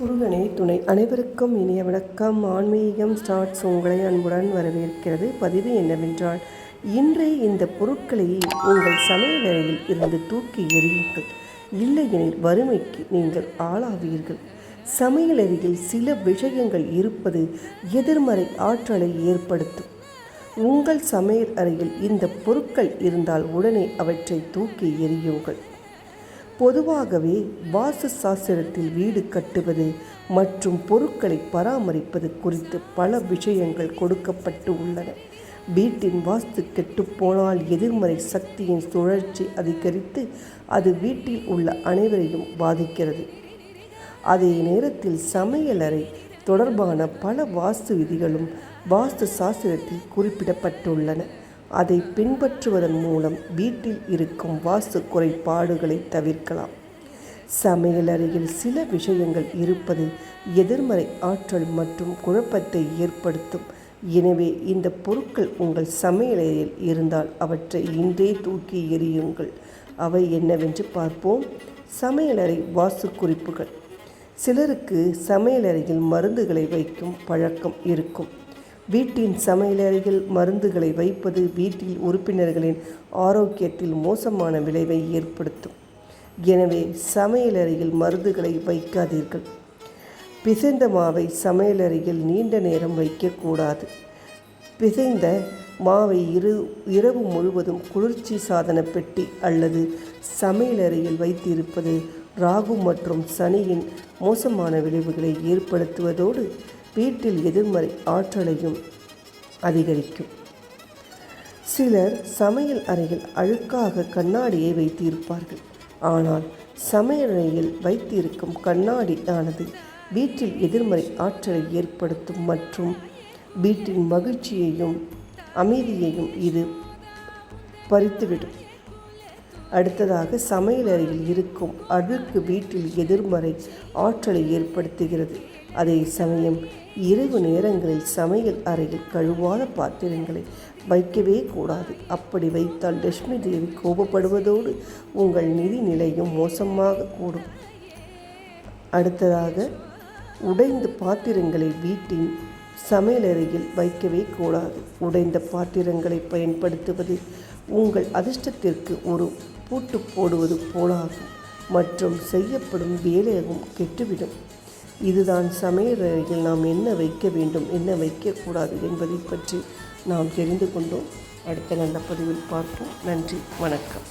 முருகனே துணை அனைவருக்கும் இனிய வணக்கம். ஆன்மீகம் ஸ்டார்ட்ஸ் உங்களை அன்புடன் வரவேற்கிறது. பதிவு என்னவென்றால் இன்றே இந்த பொருட்களை உங்கள் சமையலறையில் இருந்து தூக்கி எறியுங்கள். இல்லையெனில் வறுமைக்கு நீங்கள் ஆளாவீர்கள். சமையலறையில் சில விஷயங்கள் இருப்பது எதிர்மறை ஆற்றலை ஏற்படுத்தும். உங்கள் சமையல் அறையில் இந்த பொருட்கள் இருந்தால் உடனே அவற்றை தூக்கி எறியுங்கள். பொதுவாகவே வாஸ்து சாஸ்திரத்தில் வீடு கட்டுவது மற்றும் பொருட்களை பராமரிப்பது குறித்து பல விஷயங்கள் கொடுக்கப்பட்டு உள்ளன. வீட்டின் வாஸ்து கெட்டுப்போனால் எதிர்மறை சக்தியின் சுழற்சி அதிகரித்து அது வீட்டில் உள்ள அனைவரையும் பாதிக்கிறது. அதே நேரத்தில் சமையலறை தொடர்பான பல வாஸ்து விதிகளும் வாஸ்து சாஸ்திரத்தில் குறிப்பிடப்பட்டுள்ளன. அதை பின்பற்றுவதன் மூலம் வீட்டில் இருக்கும் வாஸ்து குறைபாடுகளை தவிர்க்கலாம். சமையலறையில் சில விஷயங்கள் இருப்பது எதிர்மறை ஆற்றல் மற்றும் குழப்பத்தை ஏற்படுத்தும். எனவே இந்த பொருட்கள் உங்கள் சமையலறையில் இருந்தால் அவற்றை இன்றே தூக்கி எறியுங்கள். அவை என்னவென்று பார்ப்போம். சமையலறை வாசு குறிப்புகள். சிலருக்கு சமையலறையில் மருந்துகளை வைக்கும் பழக்கம் இருக்கும். வீட்டின் சமையலறையில் மருந்துகளை வைப்பது வீட்டில் உறுப்பினர்களின் ஆரோக்கியத்தில் மோசமான விளைவை ஏற்படுத்தும். எனவே சமையலறையில் மருந்துகளை வைக்காதீர்கள். பிசைந்த மாவை சமையலறையில் நீண்ட நேரம் வைக்கக்கூடாது. பிசைந்த மாவை இரு இரவு முழுவதும் குளிர்ச்சி சாதன பெட்டி அல்லது சமையலறையில் வைத்திருப்பது ராகு மற்றும் சனியின் மோசமான விளைவுகளை ஏற்படுத்துவதோடு வீட்டில் எதிர்மறை ஆற்றலையும் அதிகரிக்கும். சிலர் சமையல் அறையில் அழுக்காக கண்ணாடியை வைத்திருப்பார்கள். ஆனால் சமையலறையில் வைத்திருக்கும் கண்ணாடி ஆனது வீட்டில் எதிர்மறை ஆற்றலை ஏற்படுத்தும் மற்றும் வீட்டின் மகிழ்ச்சியையும் அமைதியையும் இது பறித்துவிடும். அடுத்ததாக சமையலறையில் இருக்கும் அழுக்கு வீட்டில் எதிர்மறை ஆற்றலை ஏற்படுத்துகிறது. அதே சமயம் இரவு நேரங்களில் சமையல் அறையில் கழுவாத பாத்திரங்களை வைக்கவே கூடாது. அப்படி வைத்தால் லட்சுமி தேவி கோபப்படுவதோடு உங்கள் நிதி நிலையும் மோசமாக கூடும். அடுத்ததாக உடைந்த பாத்திரங்களை வீட்டின் சமையலறையில் வைக்கவே கூடாது. உடைந்த பாத்திரங்களை பயன்படுத்துவது உங்கள் அதிர்ஷ்டத்திற்கு ஒரு பூட்டு போடுவது போலாகும். மற்றும் செய்யப்படும் வேலையாகவும் கெட்டுவிடும். இதுதான் சமையலறையில் நாம் என்ன வைக்க வேண்டும் என்ன வைக்கக்கூடாது என்பதை பற்றி நாம் தெரிந்து கொண்டோம். அடுத்த நல்ல பதிவில் பார்ப்போம். நன்றி வணக்கம்.